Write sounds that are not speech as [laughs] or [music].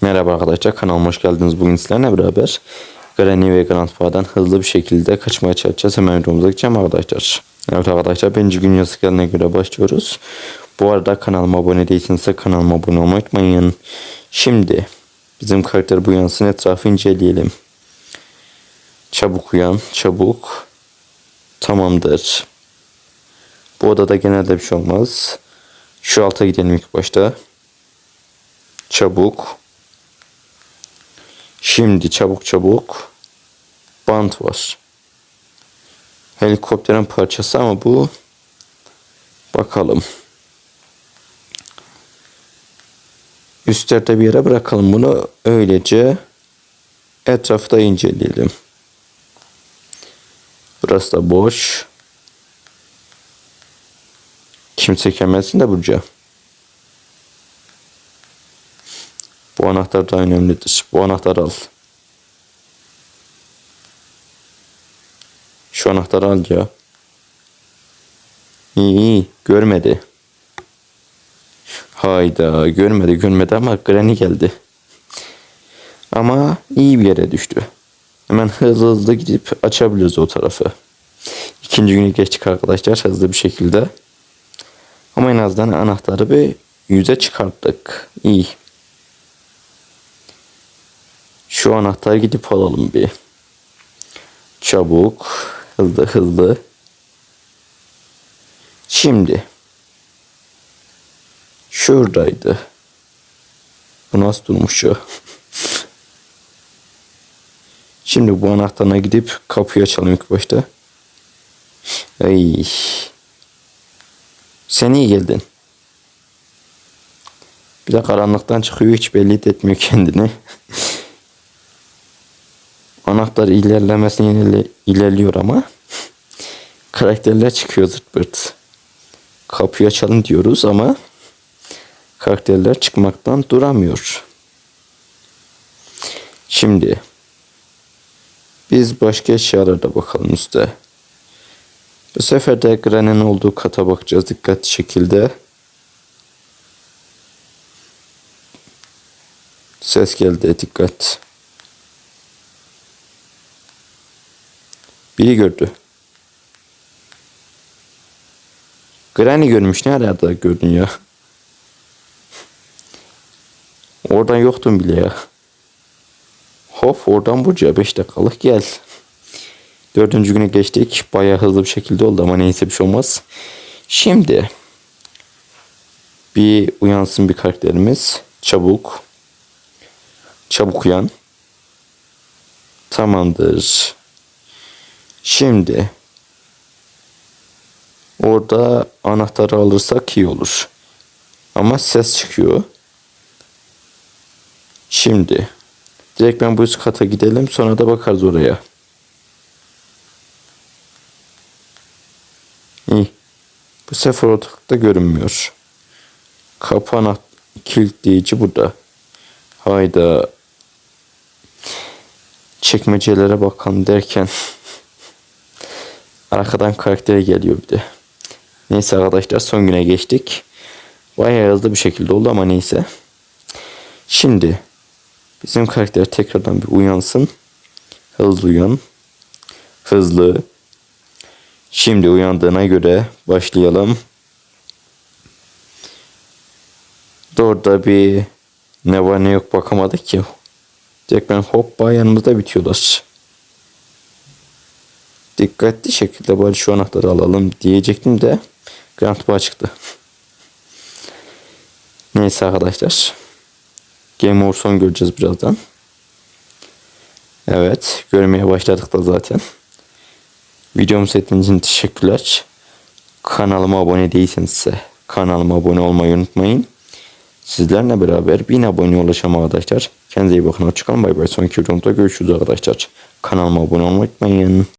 Merhaba arkadaşlar kanalıma hoş geldiniz. Bugün sizlerle beraber Granny ve Grandpa'dan hızlı bir şekilde kaçmaya çalışacağız. Hemen videomuza geçeceğim arkadaşlar. Evet arkadaşlar birinci gün yazı gelene göre başlıyoruz. Bu arada kanalıma abone değilseniz de kanalıma abone olmayı unutmayın. Şimdi bizim karakter bu yansın etrafı inceleyelim. Çabuk uyan, çabuk. Tamamdır. Bu odada genelde bir şey olmaz. Şu alta gidelim ilk başta. Çabuk. Şimdi çabuk çabuk. Bant var. Helikopterin parçası ama bu bakalım. Üstlerde bir yere bırakalım bunu. Öylece etrafı da inceleyelim. Burası da boş. Kimse kemesin de Burcu. Bu anahtar da önemlidir. Bu anahtarı al. Şu anahtarı al ya. İyi iyi. Görmedi. Hayda. Görmedi görmedi ama Granny geldi. Ama iyi bir yere düştü. Hemen hızlı hızlı gidip açabiliriz o tarafı. İkinci günü geçtik arkadaşlar hızlı bir şekilde. Ama en azından anahtarı bir yüze çıkarttık. İyi. Şu anahtarı gidip alalım bir. Çabuk. Hızlı hızlı. Şimdi. Şuradaydı. Bu nasıl durmuş ya? [laughs] Şimdi bu anahtarına gidip kapıyı açalım ilk başta. Ay. Sen iyi geldin. Bir de karanlıktan çıkıyor hiç belli etmiyor kendini. [laughs] Anahtar ilerlemesine ilerle- ilerliyor ama [laughs] karakterler çıkıyor zırt pırt. Kapıyı açalım diyoruz ama karakterler çıkmaktan duramıyor. Şimdi biz başka eşyalara bakalım üstte. Bu sefer de Granny'nin olduğu kata bakacağız dikkatli şekilde. Ses geldi dikkat. Biri gördü. Granny görmüş. Ne arada gördün ya? Oradan yoktun bile ya. Hop oradan Burcu'ya 5 dakikalık gel. Dördüncü güne geçtik. Bayağı hızlı bir şekilde oldu ama neyse bir şey olmaz. Şimdi bir uyansın bir karakterimiz. Çabuk. Çabuk uyan. Tamamdır. Şimdi orada anahtarı alırsak iyi olur. Ama ses çıkıyor. Şimdi direkt ben bu üst kata gidelim sonra da bakarız oraya. İyi. Bu sefer ortalıkta görünmüyor. Kapı anahtar kilitleyici burada. Hayda. Çekmecelere bakalım derken arkadan karaktere geliyor bir de. Neyse arkadaşlar son güne geçtik. Bayağı hızlı bir şekilde oldu ama neyse. Şimdi bizim karakter tekrardan bir uyansın. Hızlı uyan. Hızlı. Şimdi uyandığına göre başlayalım. Orada bir ne var ne yok bakamadık ki. Direkt ben hoppa yanımızda bitiyorlar. Dikkatli şekilde bari şu anahtarı alalım diyecektim de Grandpa çıktı. Neyse arkadaşlar. Game over son göreceğiz birazdan. Evet. Görmeye başladık da zaten. Videomu seyrettiğiniz için teşekkürler. Kanalıma abone değilseniz ise kanalıma abone olmayı unutmayın. Sizlerle beraber 1000 aboneye ulaşalım arkadaşlar. Kendinize iyi bakın. Hoşçakalın. Bay bay. Sonraki videomda görüşürüz arkadaşlar. Kanalıma abone olmayı unutmayın.